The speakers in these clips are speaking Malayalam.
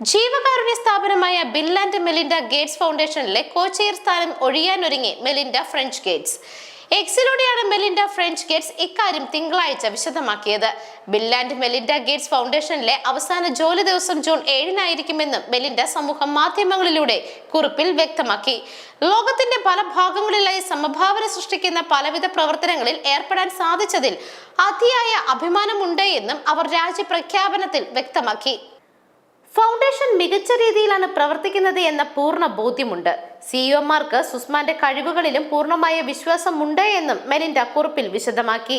ജീവകാരുണ്യ സ്ഥാപനമായ ബിൽ ആൻഡ് മെലിൻഡ ഗേറ്റ്സ് ഫൗണ്ടേഷനിലെ കോച്ചെയർ സ്ഥാനം ഒഴിയാനൊരുങ്ങി മെലിൻഡ ഫ്രഞ്ച് ഗേറ്റ്സ്. എക്സിലൂടെയാണ് മെലിൻഡ ഫ്രഞ്ച് ഗേറ്റ്സ് ഇക്കാര്യം തിങ്കളാഴ്ച വിശദമാക്കിയത്. ബിൽ ആൻഡ് മെലിൻഡ ഗേറ്റ്സ് ഫൗണ്ടേഷനിലെ അവസാന ജോലി ദിവസം ജൂൺ ഏഴിനായിരിക്കുമെന്നും മെലിൻഡ സമൂഹ മാധ്യമങ്ങളിലൂടെ കുറിപ്പിൽ വ്യക്തമാക്കി. ലോകത്തിന്റെ പല ഭാഗങ്ങളിലായി സമഭാവന സൃഷ്ടിക്കുന്ന പലവിധ പ്രവർത്തനങ്ങളിൽ ഏർപ്പെടാൻ സാധിച്ചതിൽ അതിയായ അഭിമാനമുണ്ട് എന്നും അവർ രാജ്യപ്രഖ്യാപനത്തിൽ വ്യക്തമാക്കി. ഫൗണ്ടേഷൻ മികച്ച രീതിയിലാണ് പ്രവർത്തിക്കുന്നത് എന്ന പൂർണ ബോധ്യമുണ്ട്. സിഇഒമാർക്ക് സുസ്മാന്റെ കഴിവുകളിലും പൂർണമായ വിശ്വാസമുണ്ട് എന്നും മെലിൻഡ കുറിപ്പിൽ വിശദമാക്കി.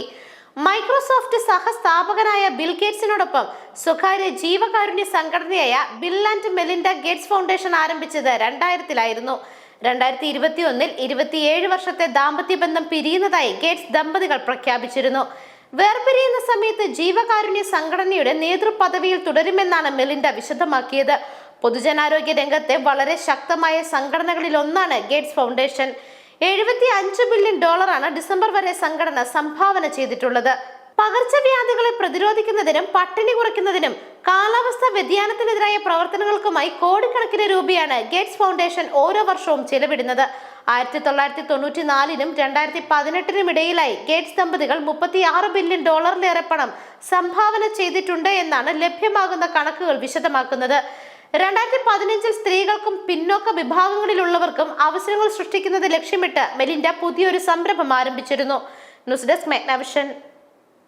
മൈക്രോസോഫ്റ്റ് സഹസ്ഥാപകനായ ബിൽ ഗേറ്റ്സിനോടൊപ്പം സ്വകാര്യ ജീവകാരുണ്യ സംഘടനയായ Bill and Melinda Gates foundation ആരംഭിച്ചത് രണ്ടായിരത്തിലായിരുന്നു. രണ്ടായിരത്തി ഇരുപത്തി ഒന്നിൽ ഇരുപത്തിയേഴ് വർഷത്തെ ദാമ്പത്യ ബന്ധം പിരിയുന്നതായി ഗേറ്റ്സ് ദമ്പതികൾ പ്രഖ്യാപിച്ചിരുന്നു. വേർപിരിയുന്ന സമയത്ത് ജീവകാരുണ്യ സംഘടനയുടെ നേതൃപദവിയിൽ തുടരുമെന്നാണ് മെലിൻഡ വിശദമാക്കിയത്. പൊതുജനാരോഗ്യ രംഗത്തെ വളരെ ശക്തമായ സംഘടനകളിൽ ഒന്നാണ് ഗേറ്റ്സ് ഫൗണ്ടേഷൻ. എഴുപത്തി അഞ്ച് ബില്യൺ ഡോളറാണ് ഡിസംബർ വരെ സംഘടന സംഭാവന ചെയ്തിട്ടുള്ളത്. പകർച്ചവ്യാധികളെ പ്രതിരോധിക്കുന്നതിനും പട്ടിണി കുറയ്ക്കുന്നതിനും കാലാവസ്ഥാ വ്യതിയാനത്തിനെതിരായ പ്രവർത്തനങ്ങൾക്കുമായി കോടിക്കണക്കിന് രൂപയാണ് ഗേറ്റ്സ് ഫൗണ്ടേഷൻ ഓരോ വർഷവും ചെലവിടുന്നത്. ആയിരത്തി തൊള്ളായിരത്തി തൊണ്ണൂറ്റി നാലിനും രണ്ടായിരത്തി പതിനെട്ടിനും ഇടയിലായി ഗേറ്റ്സ് ദമ്പതികൾ മുപ്പത്തി ആറ് ബില്യൺ ഡോളറിലേറെ പണം സംഭാവന ചെയ്തിട്ടുണ്ട് എന്നാണ് ലഭ്യമാകുന്ന കണക്കുകൾ വിശദമാക്കുന്നത്. രണ്ടായിരത്തി പതിനഞ്ചിൽ സ്ത്രീകൾക്കും പിന്നോക്ക വിഭാഗങ്ങളിലുള്ളവർക്കും അവസരങ്ങൾ സൃഷ്ടിക്കുന്നത് ലക്ഷ്യമിട്ട് മെലിൻഡ പുതിയൊരു സംരംഭം ആരംഭിച്ചിരുന്നു. News desk മെഗ്നവിഷൻ